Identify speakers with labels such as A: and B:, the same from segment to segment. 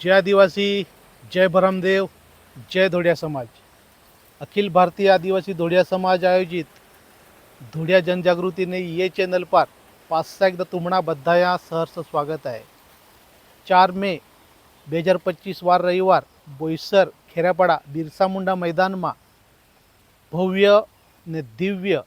A: जय आदिवासी जय भरमदेव जय धोडिया समाज अखिल भारतीय आदिवासी धोडिया समाज आयोजित धोडिया जनजागृतीने ये चॅनल पार पाचसा एकदा तुम्हाला बधाया सहर्ष स्वागत आहे चार मे બે હજાર પચીસ વાર રવિવાર બોઈસર ખેરાપાડા બિરસા મુંડા મેદાનમાં ભવ્ય ને દિવ્ય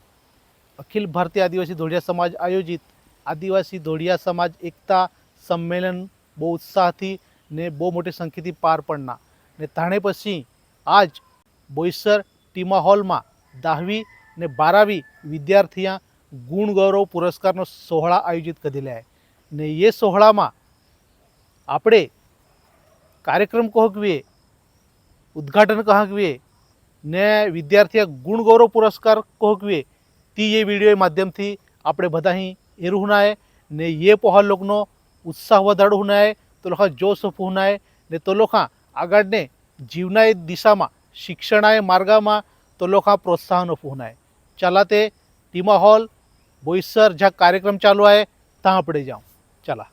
A: અખિલ ભારતીય આદિવાસી ધોળિયા સમાજ આયોજિત આદિવાસી ધોળિયા સમાજ એકતા સંમેલન બહુ ઉત્સાહથી ને બહુ મોટી સંખ્યાથી પાર પડના ને. તાણે પછી આજ બોઈસર ટીમા હોલમાં દહાવી ને બારાવી વિદ્યાર્થીયા ગુણ ગૌરવ પુરસ્કારનો સોહળા આયોજિત કરી લે. ને એ સોહળામાં આપણે કાર્યક્રમ કહકવીએ, ઉદ્ઘાટન કહકવીએ ને વિદ્યાર્થીઓ ગુણ ગૌરવ પુરસ્કાર કહકવીએ, તી એ વીડિયો માધ્યમથી આપણે બધા અહીં એરુહનાય ને એ પહોળ લોકોનો ઉત્સાહ વધારવું तोलो खां जोश अपहुना आहे ने तोलोखा आगाड ने जीवनाए दिशामा शिक्षण आहे मार्गामा तोलो खां प्रोत्साहन अपहुण आहे चला ते तिमा हॉल बोईसर ज्या कार्यक्रम चालू आहे तापडे जाऊ चला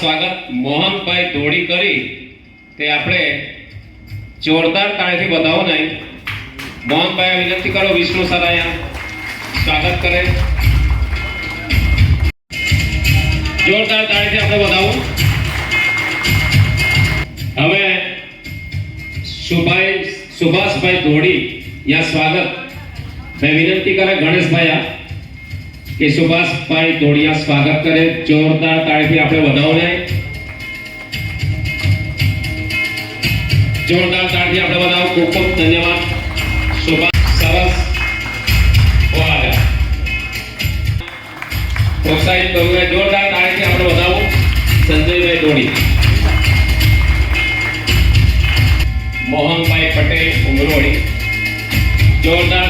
B: સ્વાગત મોહનભાઈ દોડી કરી. તે આપણે જોરદાર તાળીથી બતાવો નહીં મોહનભાઈ વિનંતી કરો વિષ્ણુ સર અહીંયા. સ્વાગત કરે. જોરદાર તાળીથી આપણે બતાવો. હવે સુભાઈ, સુભાષભાઈ ધોળી યા સ્વાગત. મેં વિનંતી કરે ગણેશભાઈ આ. કે સુભાષભાઈ દોડિયા સ્વાગત કરે જોરદાર તાળીથી આપણે વધાવને જોરદાર તાળીથી આપણે વધાવો ખૂબ ખૂબ ધન્યવાદ સુભાષ સરસ વાહ પ્રોત્સાહિત કરવું હોય જોરદાર તાળીથી આપણે વધાવો સંજયભાઈ દોડી મોહનભાઈ પટેલ ઉમરોડી જોરદાર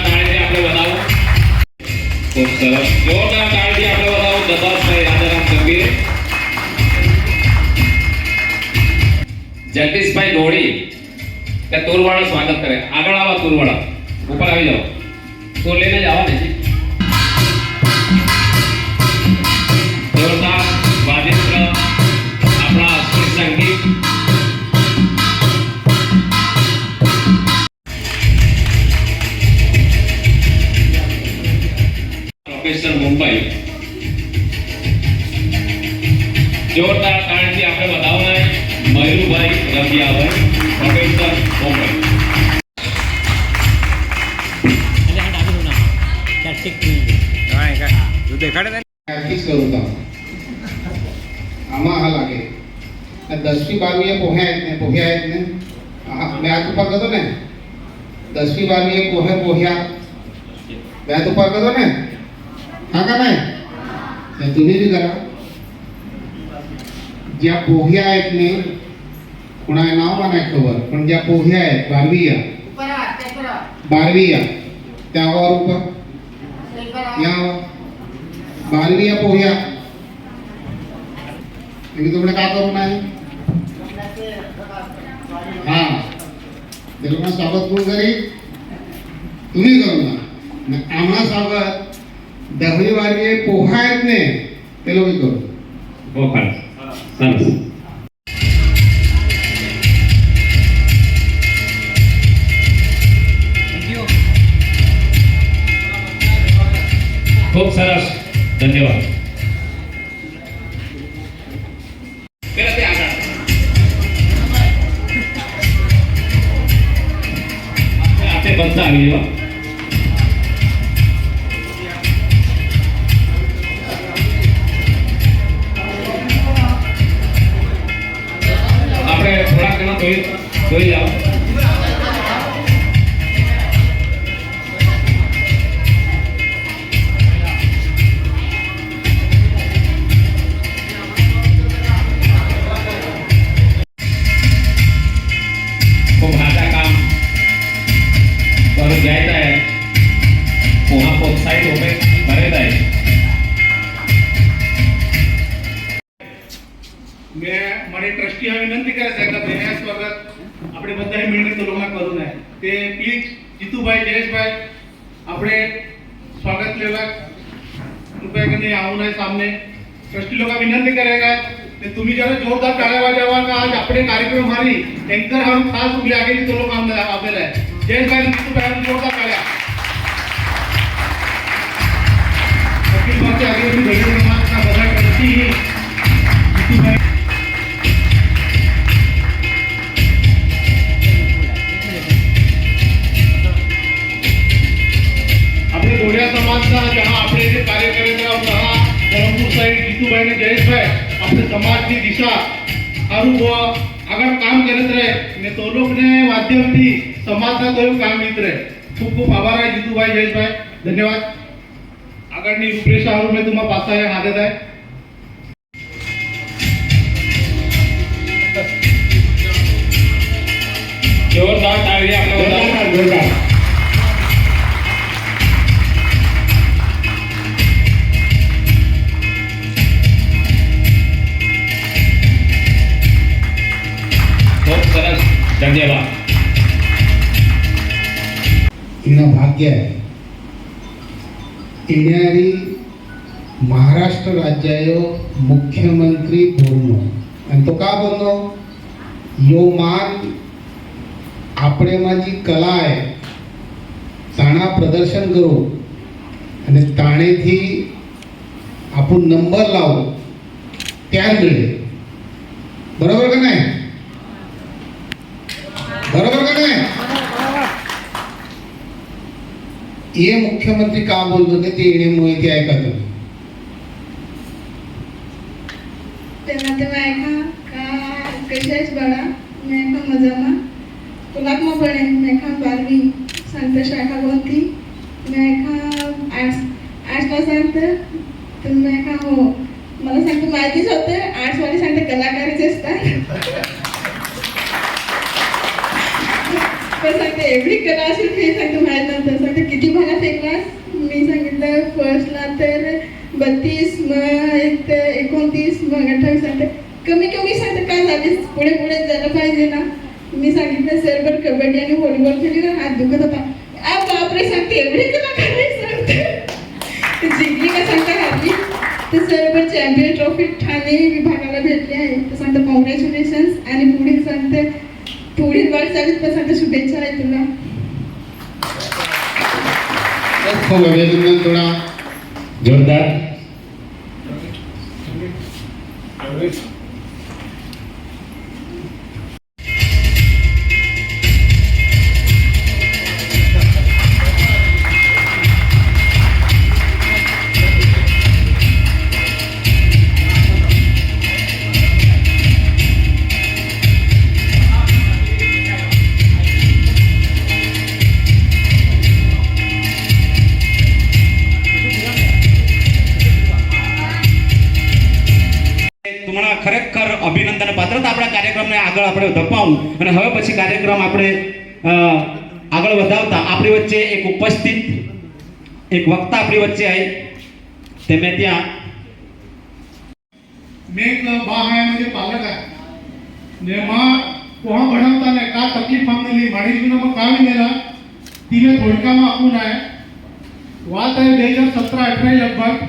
B: સરસ જોરદાર તાળીથી આપણે વધાવો દબાસભાઈ રાજારામ ગંભીર જગદીશભાઈ દોડી કે તુરવાળો સ્વાગત કરે. આગળ આવો તુરવાળા. ઉપર આવી જાઓ. તો લઈને જ આવો ને પ્રોફેસર મુંબઈ જોરદાર તાળીથી આપણે બતાવવાના મયુરભાઈ રવિયાભાઈ પ્રોફેસર મુંબઈ
C: नक्कीच करू का आम्हा हा लागेल दसवी बारवी पोहे आहेत ने पोहे आहेत ने हा, मी आज उपार करतो ने दसवी बारवी पोहे पोह्या मी हा का नाही. तर तुम्ही बी करा. ज्या पोह्या आहेत ने कोणा नाव नाही खबर पण ज्या पोह्या आहेत बारवी या बारवी या त्यावर उपर या. बारवी या पोह्या. तुम्ही तुमने काय करू नाही? हा. ते लोकांना स्वागत कोण करी तुम्ही करू ना. आम्हाला स्वागत.
B: દસમી વાગે પોહાય જ ને. તે
A: લોકો કરો પોહાય. સરસ. ખૂબ સરસ. ધન્યવાદ. આપણે તે પ્લીઝ જીતુભાઈ જયેશભાઈ આપણે સ્વાગત લેવા कृपया करने आऊन आहे सामने ट्रस्टी लोक विनंती करेगा ते तुम्ही जरा जोरदार टाळ्या वाजवा का आज आपले कार्यक्रम हमारी एंकर हम खास उगले आगे तो लोग आवेला है जयेशभाई ने जीतूभाई जोरदार टाळ्या સમાજની દિશા સારું બહુ આગળ કામ કરત રહે ને તો લોકોને માધ્યમથી સમાજના તો એવું કામ મિત રહે ખૂબ ખૂબ આભાર आहे જીતુભાઈ જયેશભાઈ ધન્યવાદ આગળની રૂપરેખા હારું મેં तुम्हा પાછા અહીંયા હાજર आहे
B: जोरदार टाळी आपल्या सरस धन्यवाद
C: એના ભાગ્ય येणारी महाराष्ट्र राज्यायो मुख्यमंत्री बोलणं आणि तो का बोलणं यो मान આપણેમાં જે કલા आहे તાણા પ્રદર્શન કરો અને તાણેથી આપણું નંબર લાવો ત્યાર मिळेल बरोबर का नाही बरोबर का नाही? हे मुख्यमंत्री का बोलतो ते ते येण्यामुळे ते ऐका तुम्ही.
D: तेव्हा तेव्हा ऐका का कशी आहेस बाळा? मी मजामा. तुला मग बने मी ऐका बारवी. सांगते शाखा कोणती? मी का आर्ट्स आर्ट्सला सांगते तर मी हो. मला सांगते माहितीच होते. आर्ट्सवाली सांगते कलाकारच असतात पण सांगते एवढी कला असेल हे सांगतो माझ्या नंतर सांगते. किती भाला फेकलास मी सांगितलं फर्स्टला तर बत्तीस मग एक तर एकोणतीस मग अठ्ठावीस सांगते. कमी कमी सांगते काय झालीस पुढे पुढे झालं पाहिजे ना. मी सांगितलं सर पण कबड्डी आणि व्हॉलीबॉल खेळली ना हात दुखत होता. आ बापरे! सांगते एवढी कला काय सांगते. जिंकली का सांगता घातली ते पण चॅम्पियन ट्रॉफी ठाणे विभागाला भेटली आहे. तर सांगतं कॉंग्रॅच्युलेशन्स आणि पुढे सांगते पुढील वाटचालीत पण सांगते शुभेच्छा आहे तुला.
C: हो, खूप अभिनंदन थोडा
B: जोरदार.
E: અપાવું અને હવે પછી કાર્યક્રમ આપણે આગળ વધાવતા. આપણી વચ્ચે એક ઉપસ્થિત એક વક્તા આપણી વચ્ચે આવી ते
A: मैं त्या मेन बा हाय म्हणजे पालक आहे जेव्हा पोहा बनवताना का तकलीफ पांगली माणिकीनं मग काम गेला तिने थोडकाम आखून आहे वाद आहे बे हजार सतरा अठरा लगभग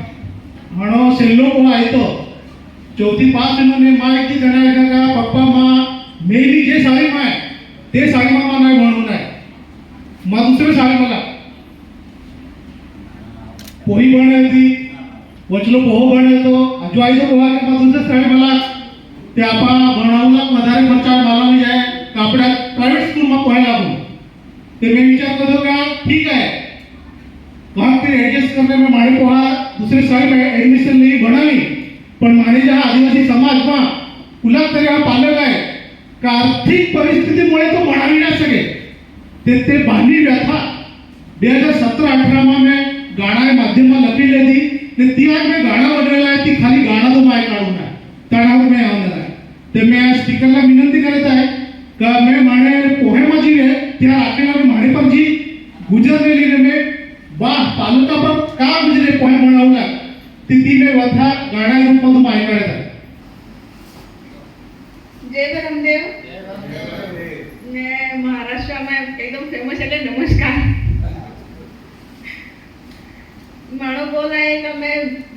A: म्हणून सेल्लो पोहा येतो चौथी पाच ने माहिती करायला बाईस बुवाने ते आपा बनावला मधारे मचाळ मला म्हणजे आहे कापड्यात प्रायव्हेट पोहायला लागलो. ते मी विचार करतो का ठीक आहे. वहाँ फिर एडजस्ट करने में माने को एडमिशन नहीं बनावी पण माने आदिवासी समाज में उलट तरी हा पालक आहे का आर्थिक परिस्थितीमुळे तो बनावी ना सके ते ते व्यथा. 2017-18 में गाना माध्यम में लकीर ले दी लेकिन ती आग मैं गाना बन रहा है ती खाली गाना तो मैं काढून आहे तणावर मैं आऊन आहे. तर मी या स्टिकरला विनंती करत आहे का मैं माने पोहेमा जी है त्या आकेला मैं माने पर जी गुजर ने लिए मैं. वाह तालुका पर का गुजरे पोहे म्हणावला ती ती मैं वथा गाणा रूपातून माय काढत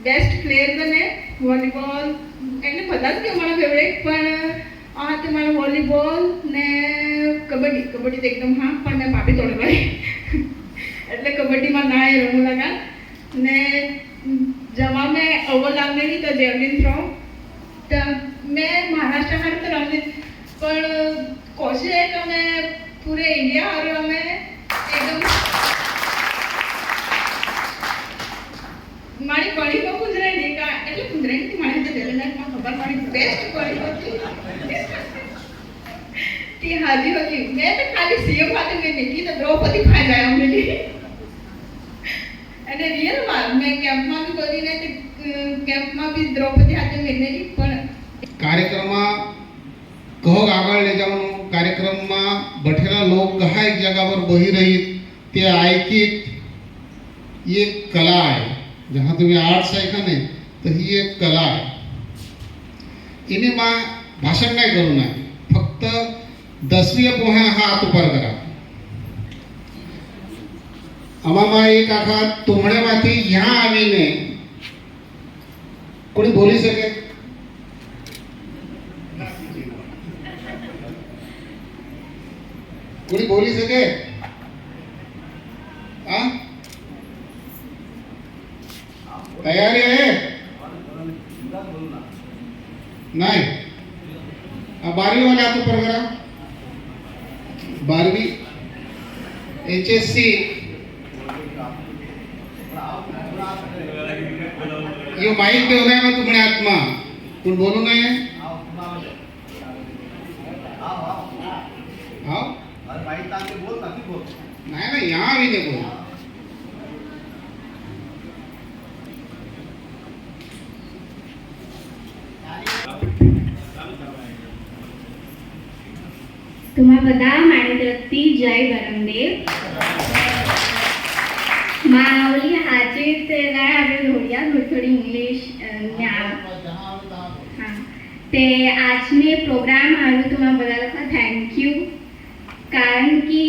D: બેસ્ટ પ્લેયર બને વોલીબોલ એટલે બધા જ અમારા ફેવરેટ પણ, આ તે મારા વોલીબોલ ને કબડ્ડી. કબડ્ડી તો એકદમ, હા, પણ મેં પાપી તોડે ભાઈ. એટલે કબડ્ડીમાં ના એ રમું લગા. ને જવા મેં અવલ નહીં તો જેવલિન થ્રો મેં મહારાષ્ટ્રમાં તો રમી. પણ કોશિશ અમે પૂરે ઇન્ડિયા હારે અમે એકદમ. મારી ઘણી बेस्ट बनी होती ती हाजी होती मैं तो खाली सीएम खाते में नहीं तो द्रौपदी खा जाए मेरी અને રિયલમાં મેં કેમ્પમાં બી બોલી ને કેમ્પમાં બી દ્રૌપદી હાથે મેળવેલી પણ
C: કાર્યક્રમમાં કહો આગળ લઈ જવાનું કાર્યક્રમમાં બઠેલા લોક કહા એક જગા પર બહી રહી તે આયકિત ये कला है जहाँ तुम्हें आर्ट्स है का नहीं तो ये कला है तिने मा भाषण नाही करू नये. फक्त दसवीय पोहा हा हात उपार करा. आम्हा एक आखा तोमडे माती ह्या आम्हीने कोणी बोली सके कोणी बोली सके आ? तयारी नाही बारावीवाले आता परगरा बारवी एच एस सी ये माइक दे रहे है तुम्हारे आत्मा तुम बोलो ना ये? आओ। और माइक ताकि बोल ताकि बोल। नहीं ना यहाँ भी नहीं बोल।
F: तुम्हा બધા માણેતરથી જય વરમદેવ માવલી હાજી તેના હવે ધોડિયા થોડી ઇંગ્લિશ તે આજને પ્રોગ્રામ આવ્યું तुम्हा બધાને થેન્ક યુ कारण की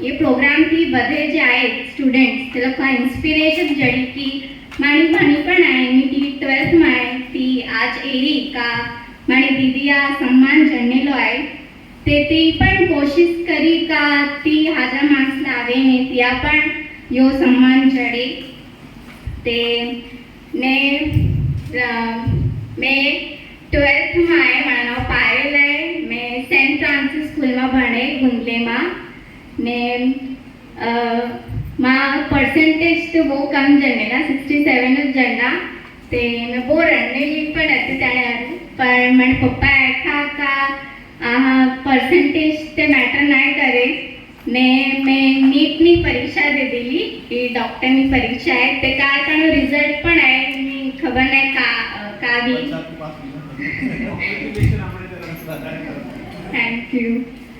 F: हे प्रोग्रामतली बधे जे आहेत स्टुडंट्स ते लोक इन्स्पिरेशन जडी की माणी म्हणी पण आहे. मी ती ट्वेल्थमा आहे. ती आज एरी का? મારી દીદી આ સન્માન જણને લોય તેથી પણ કોશિશ કરી કા તી હાજા માર્ક્સ લાવે ને ત્યાં પણ યો સન્માન જડે તે ને મેં ટ્વેલ્થમાં એ મારો પાયો લે મેં સેન્ટ ફ્રાન્સિસ સ્કૂલમાં ભણે ગુંદલેમાં. ને માં પર્સન્ટેજ તો બહુ કમ જણેલા સિક્સટી સેવન જ જણના તે મેં બહુ રણને લીટ પણ હતી ત્યારે પણ મારા પપ્પા આખા આખા પર્સન્ટેજ તે મેટર ના કરે. ને મેં નીટની પરીક્ષા દે દીધી એ ડૉક્ટરની પરીક્ષા હે તે કા કાનું રિઝલ્ટ પણ હે ખબર નહીં કા કાવી થેન્ક યુ